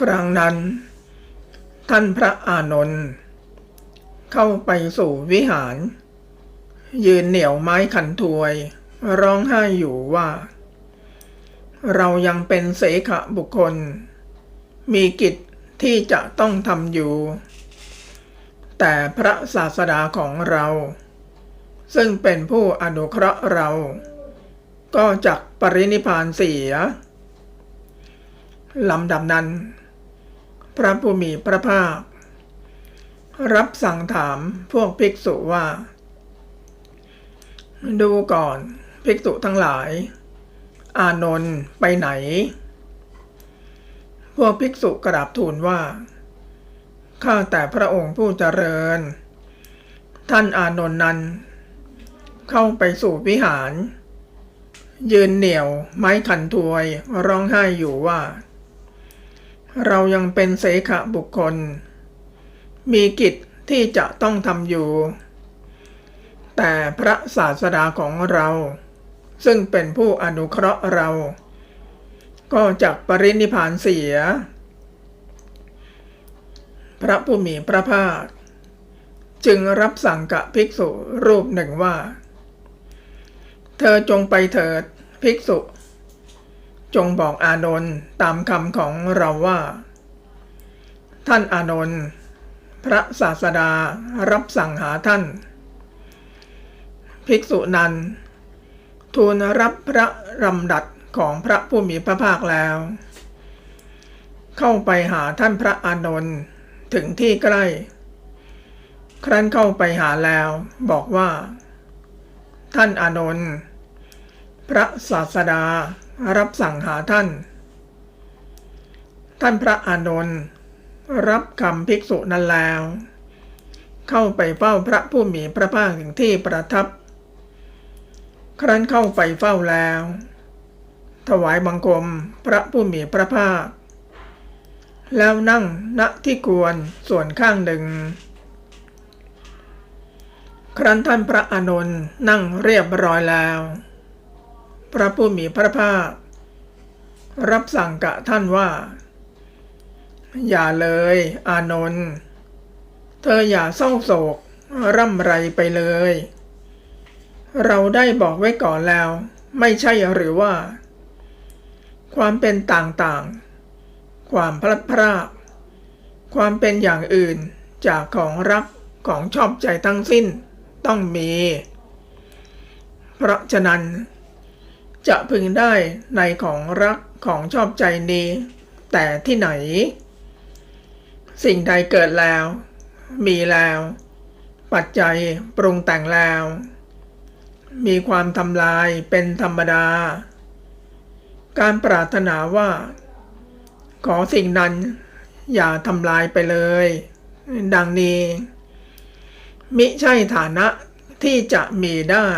ครั้งนั้น ท่านพระอานนท์เข้าไปสู่วิหาร ยืนเหนี่ยวไม้ขันถวย ร้องไห้อยู่ว่า เรายังเป็นเสขะบุคคล มีกิจที่จะต้องทำอยู่ แต่พระศาสดาของเรา ซึ่งเป็นผู้อนุเคราะห์เรา ก็จักปรินิพพานเสียลำดับนั้น พระผู้มีพระภาค รับสั่งถามพวกภิกษุว่า ดูก่อนภิกษุทั้งหลาย อานนท์ไปไหน พวกภิกษุกราบทูลว่า ข้าแต่พระองค์ผู้เจริญ ท่านอานนท์นั้น เข้าไปสู่วิหาร ยืนเหนี่ยวไม้ขันถวยร้องไห้อยู่ว่า เรายังเป็นเสขะบุคคล มีกิจที่จะต้องทำอยู่ แต่พระศาสดาของเรา ซึ่งเป็นผู้อนุเคราะห์เรา ก็จักปรินิพพานเสีย พระผู้มีพระภาค จึงรับสั่งกับภิกษุรูปหนึ่งว่า เธอจงไปเถิดภิกษุ จงบอกอานนท์ตามคำของเราว่า ท่านอานนท์พระศาสดารับสั่งหาท่าน ภิกษุนั้น ทูลรับพระรำดัดของพระผู้มีพระภาคแล้ว เข้าไปหาท่านพระอานนท์ถึงที่ใกล้ ครั้นเข้าไปหาแล้วบอกว่า ท่านอานนท์พระศาสดา รับสั่งหาท่าน ท่านพระอานนท์รับคำภิกษุนั้นแล้ว เข้าไปเฝ้าพระผู้มีพระภาคถึงที่ประทับ ครั้นเข้าไปเฝ้าแล้ว ถวายบังคมพระผู้มีพระภาค แล้วนั่งณที่ควรส่วนข้างหนึ่ง ครั้นท่านพระอานนท์นั่งเรียบร้อยแล้ว พระผู้มีพระภาครับสั่งกะท่านว่า อย่าเลย อานนท์เธออย่าเศร้าโศก ร่ำไรไปเลย เราได้บอกไว้ก่อนแล้ว ไม่ใช่หรือว่า ความเป็นต่างๆ ความพลัดพรากความเป็นอย่างอื่นจากของรักของชอบใจทั้งสิ้นต้องมี เพราะฉะนั้น จะพึงได้ในของรักของชอบใจนี้ แต่ที่ไหน สิ่งใดเกิดแล้ว มีแล้ว ปัจจัยปรุงแต่งแล้ว มีความทำลายเป็นธรรมดา การปรารถนาว่า ขอสิ่งนั้น อย่าทำลายไปเลย ดังนี้ มิใช่ฐานะที่จะมีได้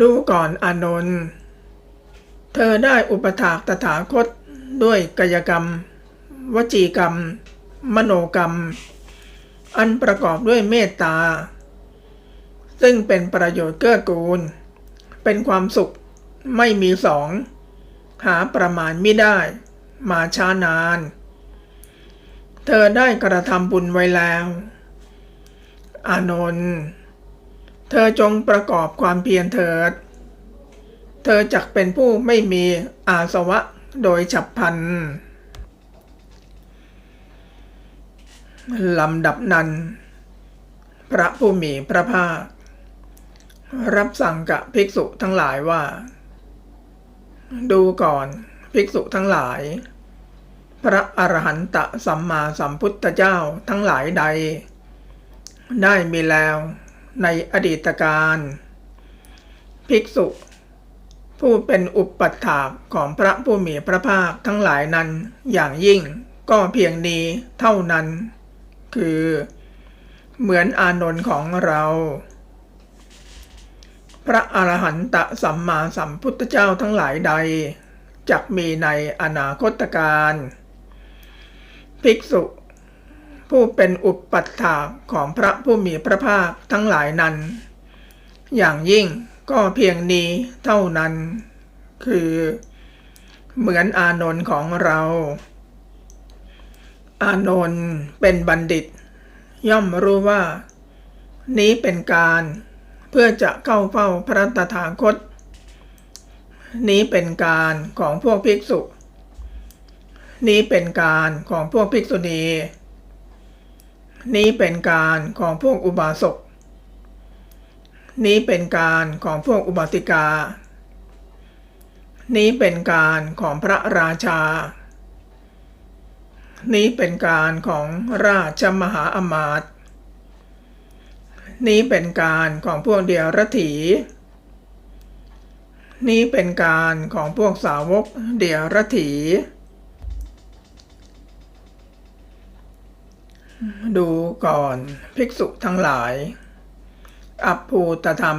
ดูก่อนอานนท์เธอได้อุปถากตถาคตด้วยกายกรรม วจีกรรม มโนกรรม อันประกอบด้วยเมตตา ซึ่งเป็นประโยชน์เกื้อกูล เป็นความสุขไม่มีสอง หาประมาณไม่ได้ มาช้านาน เธอได้กระทำบุญไว้แล้ว อานนท์ เธอจงประกอบความเพียรเถิด เธอจักเป็นผู้ไม่มีอาสวะโดยฉับพลันลำดับนั้น พระผู้มีพระภาครับสั่งกับภิกษุทั้งหลายว่า ดูก่อนภิกษุทั้งหลาย พระอรหันตสัมมาสัมพุทธเจ้าทั้งหลายใด ได้มีแล้ว ในอดีตการภิกษุ ผู้เป็นอุปัฏฐากของพระผู้มีพระภาคทั้งหลายนั้นอย่างยิ่งก็เพียงนี้เท่านั้น คือ เหมือนอานนท์ของเรา พระอรหันตสัมมาสัมพุทธเจ้าทั้งหลายใดจักมีในอนาคตการ ภิกษุ ผู้เป็นอุปัฏฐากของพระผู้มีพระภาคทั้งหลายนั้น อย่างยิ่งก็เพียงนี้เท่านั้น คือ เหมือนอานนท์ของเรา อานนท์เป็นบัณฑิต ย่อมรู้ว่า นี้เป็นการเพื่อจะเข้าเฝ้าพระตถาคต นี้เป็นการของพวกภิกษุ นี้เป็นการของพวกภิกษุณี นี้เป็นการของพวกอุบาสก นี้เป็นการของพวกอุบาสิกา นี้เป็นการของพระราชา นี้เป็นการของราชมหาอมาตย์ นี้เป็นการของพวกเดียรถีนี้เป็นการของพวกสาวกเดียรถี ดูก่อนภิกษุทั้งหลาย อัปภูตธรรม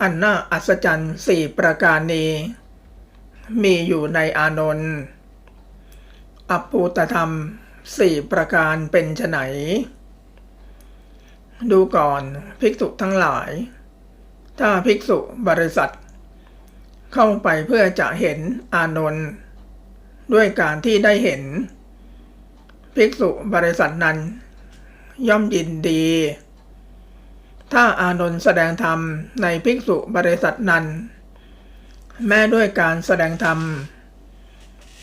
อันน่าอัศจรรย์สี่ประการนี้ มีอยู่ในอานนท์อัปภูตธรรมสี่ประการเป็นไฉนดูก่อนภิกษุทั้งหลาย ถ้าภิกษุบริษัท เข้าไปเพื่อจะเห็นอานนท์ด้วยการที่ได้เห็น ภิกษุบริษัทนั้น ย่อมยินดี ถ้าอานนท์แสดงธรรมในภิกษุบริษัทนั้น แม้ด้วยการแสดงธรรม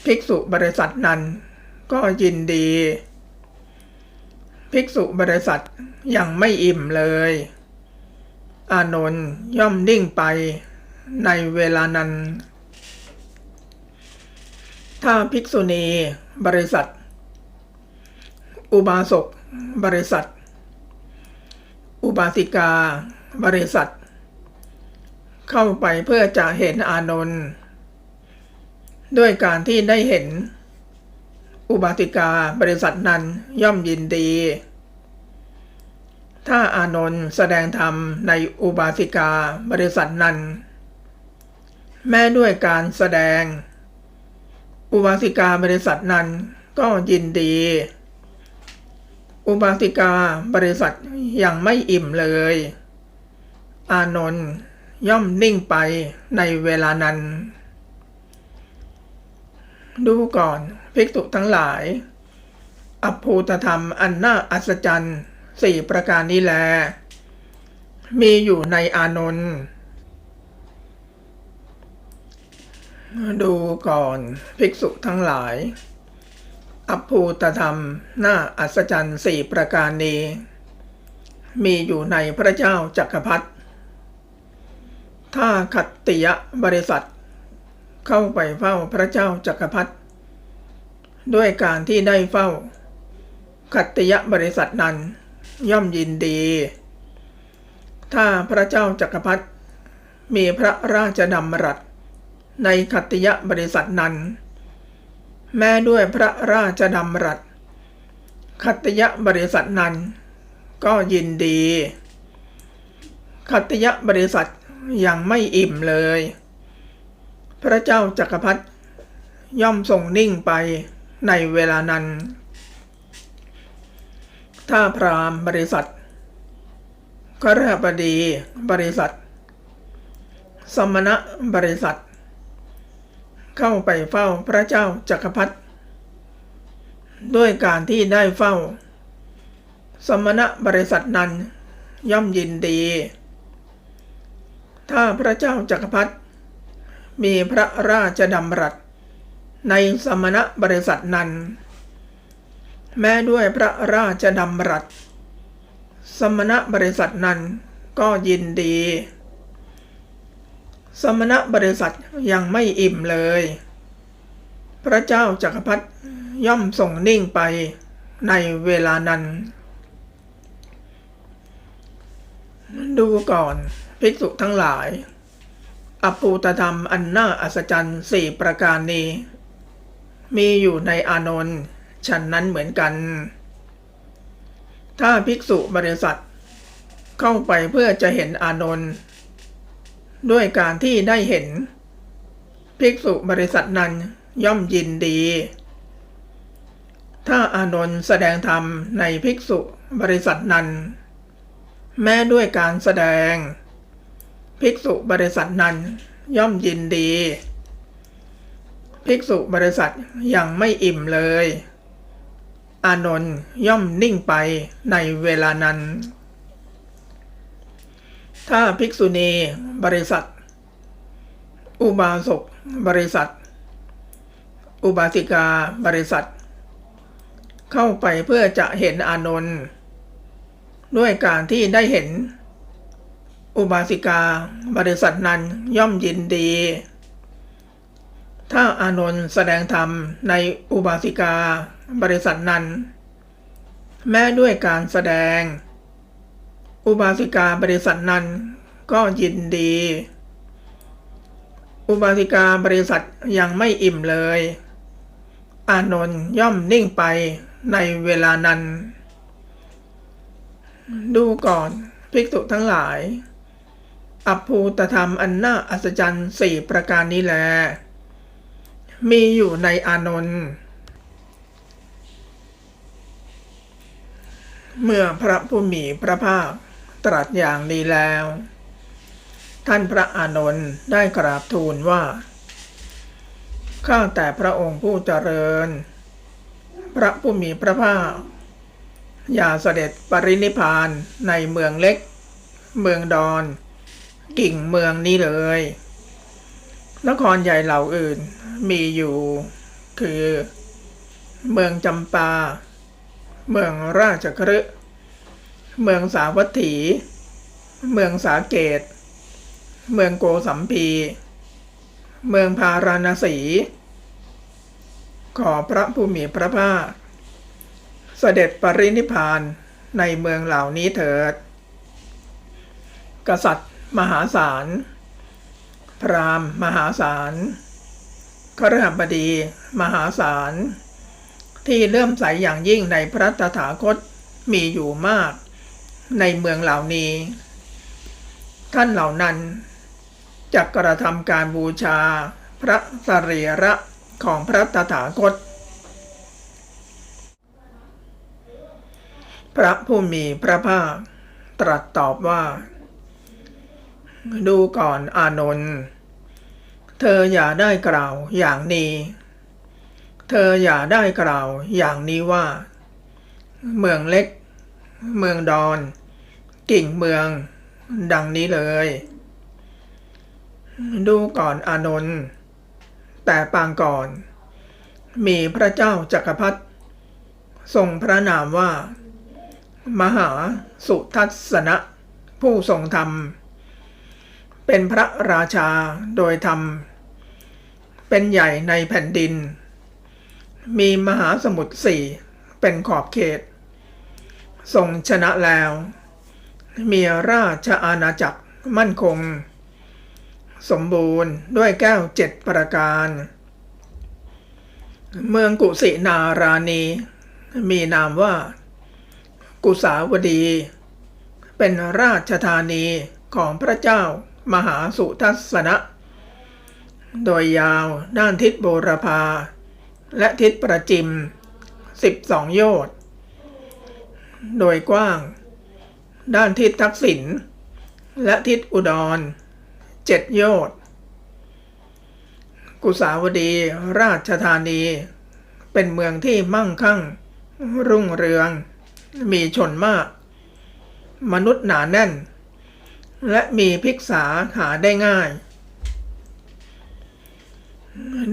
ภิกษุบริษัทนั้น ก็ยินดี ภิกษุบริษัทยังไม่อิ่มเลย อานนท์ย่อมนิ่งไปในเวลานั้น ถ้าภิกษุณีบริษัท อุบาสก บริษัท อุบาสิกา บริษัท เข้าไปเพื่อจะเห็นอานนท์ด้วยการที่ได้เห็น อุบาสิกาบริษัทนั้นย่อมยินดี ถ้าอานนท์แสดงธรรมในอุบาสิกาบริษัทนั้น แม้ด้วยการแสดง อุบาสิกาบริษัทนั้นก็ยินดี อุบาสิกาบริษัทยังไม่อิ่มเลย อานนท์ย่อมนิ่งไปในเวลานั้น ดูก่อนภิกษุทั้งหลาย อภูตธรรมอันน่าอัศจรรย์สี่ประการนี้แล มีอยู่ในอานนท์ดูก่อนภิกษุทั้งหลาย อภูตธรรม น่าอัศจรรย์สี่ประการนี้ มีอยู่ในพระเจ้าจักรพรรดิถ้าขัตติยบริษัท เข้าไปเฝ้าพระเจ้าจักรพรรดิด้วยการที่ได้เฝ้า ขัตติยบริษัทนั้นย่อมยินดี ถ้าพระเจ้าจักรพรรดิมีพระราชดำรัสในขัตติยบริษัทนั้น แม้ด้วยพระราชดำรัสขัตติยบริษัทนั้นก็ยินดีขัตติยบริษัทยังไม่อิ่มเลย พระเจ้าจักรพรรดิย่อมทรงนิ่งไปในเวลานั้น ถ้าพรามบริษัทกรบดีบริษัท สมณะบริษัท เข้าไปเฝ้าพระเจ้าจักรพรรดิด้วยการที่ได้เฝ้า สมณะบริษัทนั้นย่อมยินดี ถ้าพระเจ้าจักรพรรดิมีพระราชดำรัส ในสมณะบริษัทนั้น แม้ด้วยพระราชดำรัส สมณะบริษัทนั้นก็ยินดี สมณะบริษัทยังไม่อิ่มเลย พระเจ้าจักรพรรดิย่อมส่งนิ่งไปในเวลานั้น ดูก่อนภิกษุทั้งหลายอภูตธรรมอันน่าอัศจรรย์สี่ประการนี้ มีอยู่ในอานนท์ฉันนั้นเหมือนกัน ถ้าภิกษุบริษัทเข้าไปเพื่อจะเห็นอานนท์ ด้วยการที่ได้เห็น ภิกษุบริษัทนั้นย่อมยินดี ถ้าอานนท์แสดงธรรมในภิกษุบริษัทนั้น แม้ด้วยการแสดง ภิกษุบริษัทนั้นย่อมยินดี ภิกษุบริษัทยังไม่อิ่มเลย อานนท์ย่อมนิ่งไปในเวลานั้น ถ้าภิกษุณีบริษัท อุบาสกบริษัท อุบาสิกาบริษัท เข้าไปเพื่อจะเห็นอานนท์ด้วยการที่ได้เห็น อุบาสิกาบริษัทนั้นย่อมยินดี ถ้าอานนท์แสดงธรรมในอุบาสิกาบริษัทนั้น แม้ด้วยการแสดง อุบาสิกาบริษัทนั้นก็ยินดี อุบาสิกาบริษัทยังไม่อิ่มเลย อานนท์ย่อมนิ่งไปในเวลานั้น ดูก่อนภิกษุทั้งหลาย อภูตธรรมอันน่าอัศจรรย์สี่ประการนี้แล มีอยู่ในอานนท์เมื่อพระผู้มีพระภาค ตรัสอย่างนี้แล้ว ท่านพระอานนท์ได้กราบทูลว่า ข้าแต่พระองค์ผู้เจริญ พระผู้มีพระภาค อย่าเสด็จปรินิพพานในเมืองเล็ก เมืองดอน กิ่งเมืองนี้เลย นครใหญ่เหล่าอื่นมีอยู่ คือ เมืองจำปา เมืองราชคฤห์ เมืองสาวัตถี เมืองสาเกต เมืองโกสัมพี เมืองพาราณสี ขอพระผู้มีพระภาค เสด็จปรินิพานในเมืองเหล่านี้เถิด กษัตริย์มหาศาล พราหมณ์มหาศาลครหบดี มหาศาล ที่เลื่อมใสอย่างยิ่งในพระตถาคตมีอยู่มาก ในเมืองเหล่านี้ ท่านเหล่านั้นจะกระทำการบูชาพระสรีระของพระตถาคต พระผู้มีพระภาคตรัสตอบว่า ดูก่อนอานนท์เธออย่าได้กล่าวอย่างนี้ เธออย่าได้กล่าวอย่างนี้ว่า เมืองเล็ก เมืองดอน กิ่งเมือง ดังนี้เลย ดูก่อนอานนท์แต่ปางก่อน มีพระเจ้าจักรพรรดิทรงพระนามว่า มหาสุทัศนะ ผู้ทรงธรรม เป็นพระราชาโดยธรรม เป็นใหญ่ในแผ่นดิน มีมหาสมุทรสี่เป็นขอบเขต ทรงชนะแล้ว มีราชอาณาจักรมั่นคง สมบูรณ์ด้วยแก้วเจ็ดประการ เมืองกุสินาราณี มีนามว่า กุสาวดี เป็นราชธานีของพระเจ้ามหาสุทัศนะ โดยยาวด้านทิศโบรพา และทิศประจิม 12 โยชน์ โดยกว้าง ด้านทิศทักษิณและทิศอุดรเจ็ดโยชน์กุสาวดีราชธานี เป็นเมืองที่มั่งคั่ง รุ่งเรือง มีชนมาก มนุษย์หนาแน่น และมีภิกษาหาได้ง่าย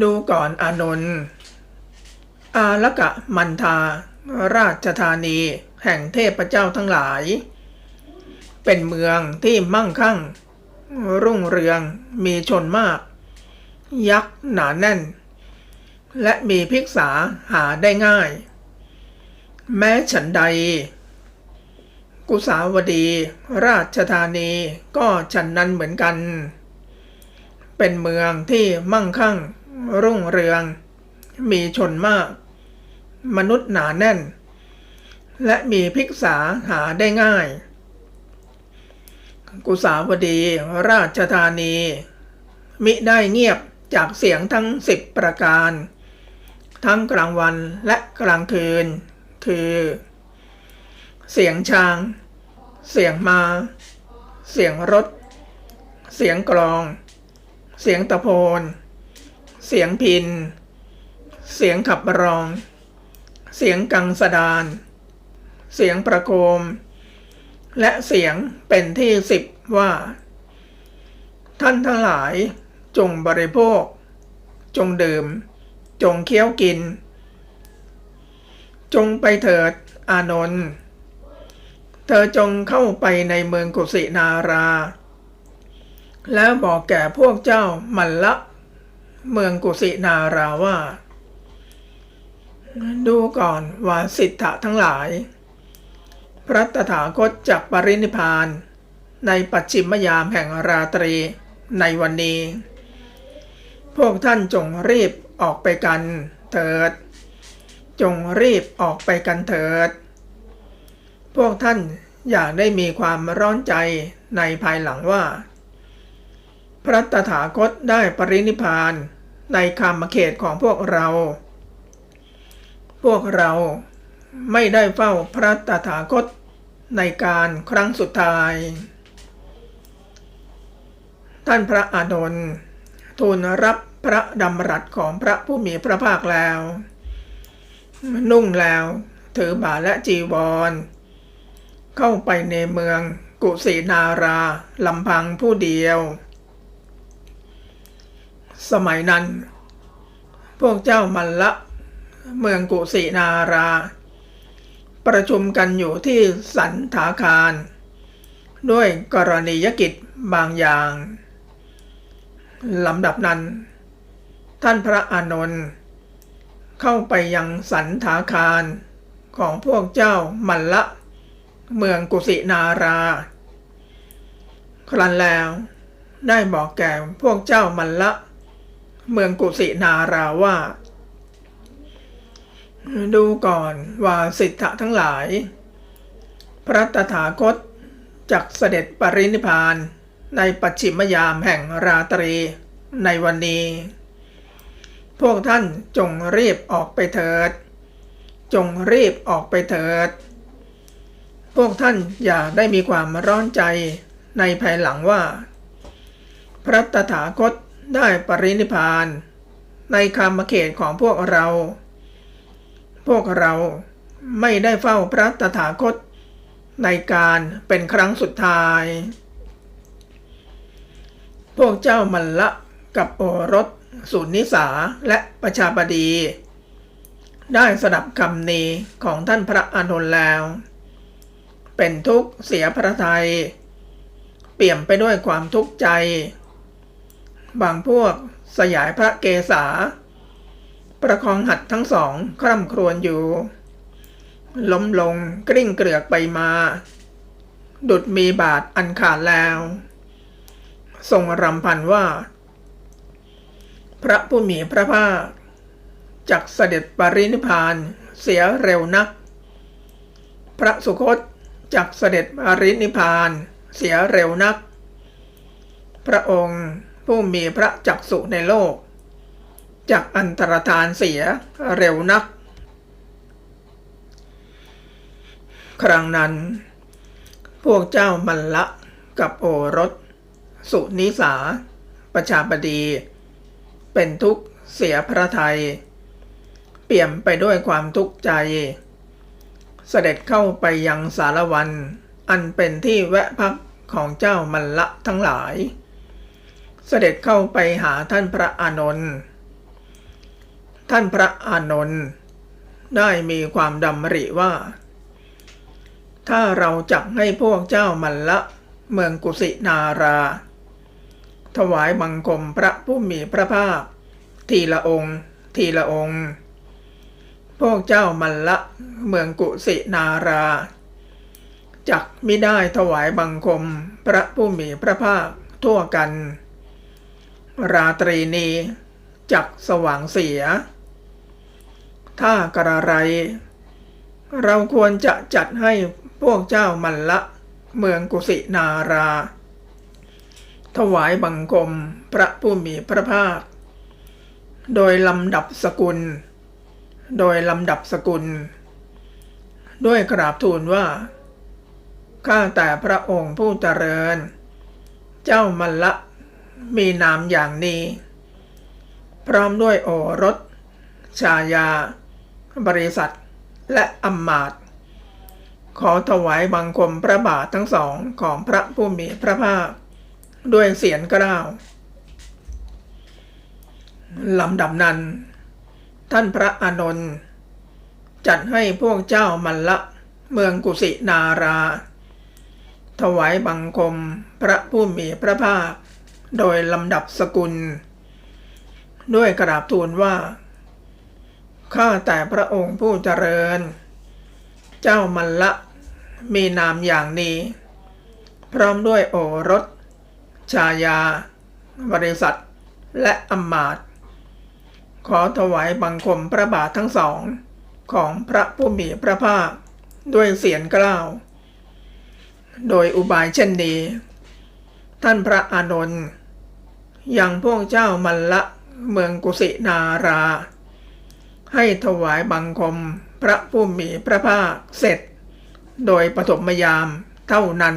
ดูก่อนอานนท์อาลกะมันทา ราชธานี แห่งเทพเจ้าทั้งหลาย เป็นเมืองที่มั่งคั่ง รุ่งเรืองมีชนมาก ยักษ์หนาแน่น และมีภิกษาหาได้ง่าย แม้ฉันใด กุสาวดีราชธานีก็ฉันนั้นเหมือนกัน เป็นเมืองที่มั่งคั่ง รุ่งเรือง มีชนมาก มนุษย์หนาแน่น และมีภิกษาหาได้ง่าย กุสาวดี ราชธานี มิได้เงียบจากเสียงทั้งสิบประการ ทั้งกลางวันและกลางคืน คือ เสียงช้าง เสียงมา เสียงรถ เสียงกลอง เสียงตะโพน เสียงพิน เสียงขับร้อง เสียงกังสดาน เสียงประโคม และเสียงเป็นที่สิบว่า ท่านทั้งหลายจงบริโภค จงดื่ม จงเคี้ยวกิน จงไปเถิดอานนท์เธอจงเข้าไปในเมืองกุสินารา แล้วบอกแก่พวกเจ้ามัลละเมืองกุสินาราว่า ดูก่อนว่าสิทธะทั้งหลาย พระตถาคตจากปรินิพาน ในปัจฉิมยามแห่งราตรีในวันนี้ พวกท่านจงรีบออกไปกันเถิด จงรีบออกไปกันเถิด พวกท่านอย่าได้มีความร้อนใจในภายหลังว่า พระตถาคตได้ปรินิพานในคามเขตของพวกเรา พวกเราไม่ได้เฝ้าพระตถาคต ในการครั้งสุดท้าย ท่านพระอานนท์ทูลรับพระดำรัสของพระผู้มีพระภาคแล้ว นุ่งแล้วถือบาและจีวร เข้าไปในเมืองกุสินาราลำพังผู้เดียว สมัยนั้น พวกเจ้ามัลละ เมืองกุสินารา ประชุมกันอยู่ที่สันถาคาร ด้วยกรณียกิจบางอย่างลำดับนั้น ท่านพระอานนท์เข้าไปยังสันถาคารของพวกเจ้ามัลละ เมืองกุสินารา ครั้นแล้วได้บอกแก่พวกเจ้ามัลละ เมืองกุสินาราว่า ดูก่อนว่าสิทธะทั้งหลาย พระตถาคตจักเสด็จปรินิพานในปัจฉิมยามแห่งราตรีในวันนี้ พวกท่านจงรีบออกไปเถิด จงรีบออกไปเถิด พวกท่านอย่าได้มีความร้อนใจในภายหลังว่า พระตถาคตได้ปรินิพพานในคามเขตของพวกเรา พวกเราไม่ได้เฝ้าพระตถาคต ในการเป็นครั้งสุดท้าย พวกเจ้ามัลละกับโอรสสุนิสาและประชาบดี ได้สดับคำนี้ของท่านพระอานนท์แล้ว เป็นทุกข์เสียพระทัยเปี่ยมไปด้วยความทุกข์ใจ บางพวกสยายพระเกศา ประคองหัดทั้งสองคร่ำครวญอยู่ ล้มลงกลิ้งเกลือกไปมา ดุดมีบาทอันขาดแล้วทรงรำพันว่า พระผู้มีพระภาคจักเสด็จปรินิพานเสียเร็วนัก พระสุคตจักเสด็จปรินิพานเสียเร็วนัก พระองค์ผู้มีพระจักสุในโลก จักอันตรธานเสียเร็วนัก ครั้งนั้น พวกเจ้ามัลละกับโอรส สุนิสา ประชาบดี เป็นทุกข์เสียพระไทย เปี่ยมไปด้วยความทุกข์ใจ เสด็จเข้าไปยังสารวัน อันเป็นที่แวะพักของเจ้ามัลละทั้งหลาย เสด็จเข้าไปหาท่านพระอานนท์ ท่านพระอานนท์ได้มีความดำริว่า ถ้าเราจักให้พวกเจ้ามัลละเมืองกุสินารา ถวายบังคมพระผู้มีพระภาค ทีละองค์ ทีละองค์ พวกเจ้ามัลละเมืองกุสินาราจักไม่ได้ถวายบังคมพระผู้มีพระภาคทั่วกัน ราตรีนี้จักสว่างเสีย ถ้ากระไร เราควรจะจัดให้พวกเจ้ามัลละเมืองกุสินารา ถวายบังคมพระผู้มีพระภาค โดยลำดับสกุล โดยลำดับสกุล ด้วยกราบทูลว่า ข้าแต่พระองค์ผู้เจริญ เจ้ามัลละมีนามอย่างนี้พพร้อมด้วยโอรส ชายา บริษัทและอำมาตขอถวายบังคมพระบาททั้งสองของพระผู้มีพระภาค ด้วยเสียงกล้าวลำดับนั้น ท่านพระอานนท์จัดให้พวกเจ้ามัลละเมืองกุสินารา ถวายบังคมพระผู้มีพระภาค โดยลำดับสกุล ด้วยกราบทูลว่า ข้าแต่พระองค์ผู้เจริญ เจ้ามัลละมีนามอย่างนี้ พร้อมด้วยโอรส ชายา บริษัท และอำมาตขอถวายบังคมพระบาททั้งสอง ของพระผู้มีพระภาคด้วยเสียงกล้าว โดยอุบายเช่นนี้ ท่านพระอานนท์ยังพวกเจ้ามัลละเมืองกุสินารา ให้ถวายบังคมพระผู้มีพระภาคเสร็จ โดยปฐมยามเท่านั้น